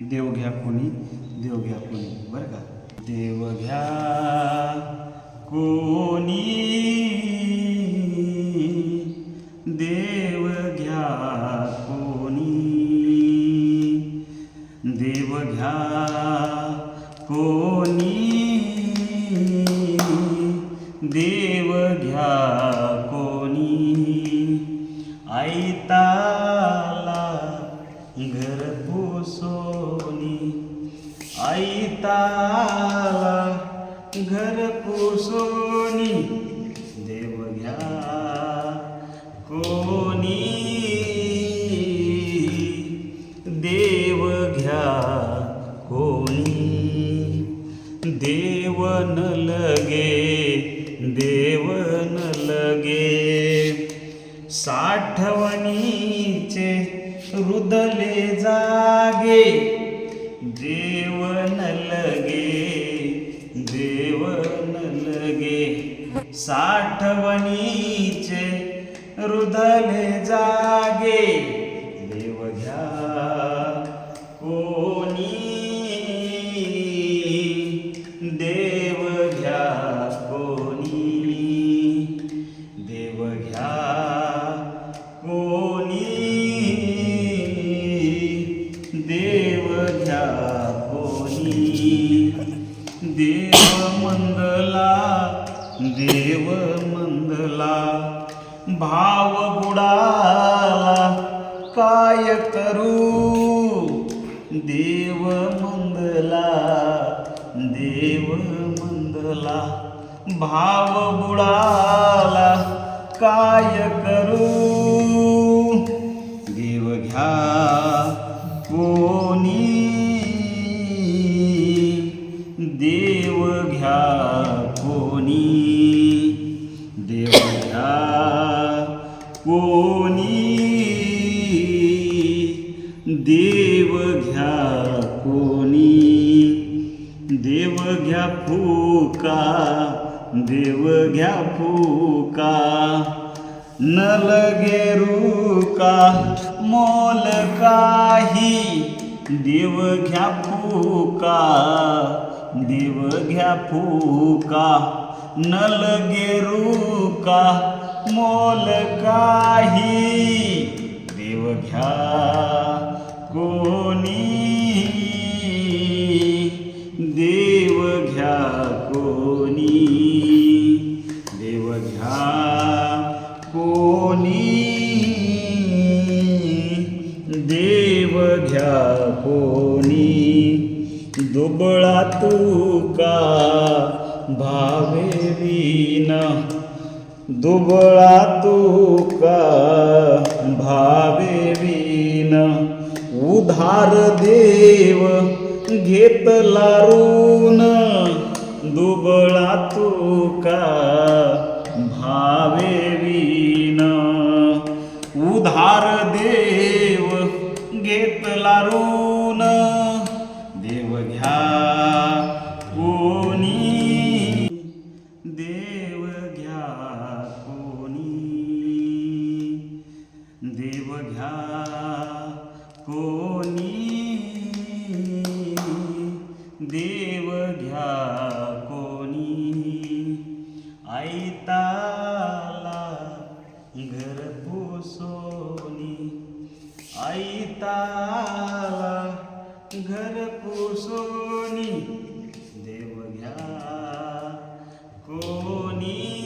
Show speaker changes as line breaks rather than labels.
देव घ्या कोणी देव घ्या कोणी. बरं का? देव घ्या कोणी देव घ्या कोणी देव घ्या कोणी देव घ्या आईताला घर पुसोनी देव घ्या. कोणी देव घ्या कोणी देवन लगे देवन लगे. साठवणीचे रुदले जागे. साठवणीचे रुदले जागे. देव घ्या कोणी. देव घ्या कोणी. देव मंदला भाव बुडाला काय करू? देव मंदला देव मंदला भाव बुडाला काय करू? देव घ्या कोणी कोणी देव घ्या कोणी देव घ्या फुका देव घ्या फुका. न लगे रुका मोल काही देव घ्या फुका देव घ्या फुका. न लगे रुका मोल काही. देव घ्या कोणी. देव घ्या कोणी. देव घ्या कोणी. देव घ्या कोणी. दुबळा का भावे विना. दुबळा तुका भावे विन उधार देव घेतला ऋण. दुबळा तुका भावे विन उधार देव घेतला ऋण. कोणी? देव घ्या कोणी? आयताला घर पुसोनी. आयताला घर पुसोनी. देव घ्या कोणी?